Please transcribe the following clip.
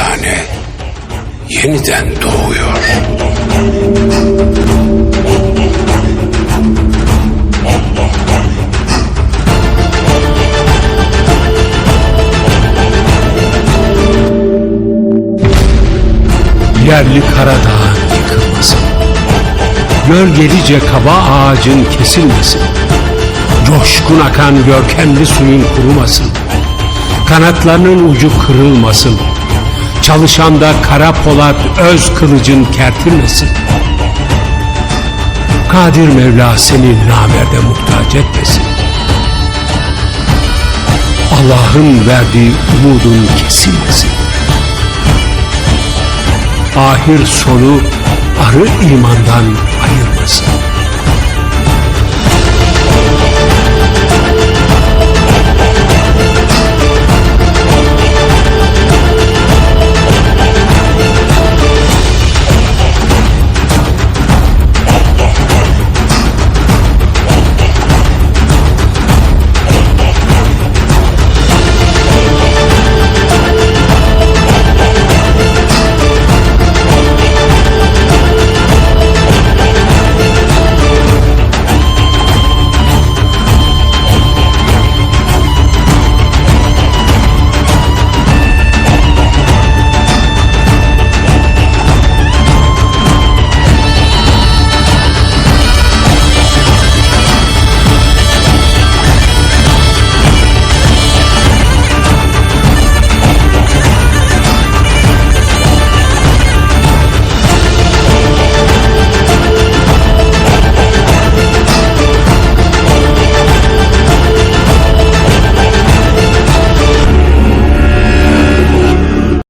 tane yeniden doğuyor. Yerli Karadağ'ın yıkılmasın. Gölgelice kaba ağacın kesilmesin. Coşkun akan görkemli suyun kurumasın. Kanatlarının ucu kırılmasın. Çalışanda kara polat öz kılıcın kertilmesin. Kadir Mevla seni namerde muhtaç etmesin. Allah'ın verdiği umudun kesilmesin ahir sonu arı imandan ayırmasın.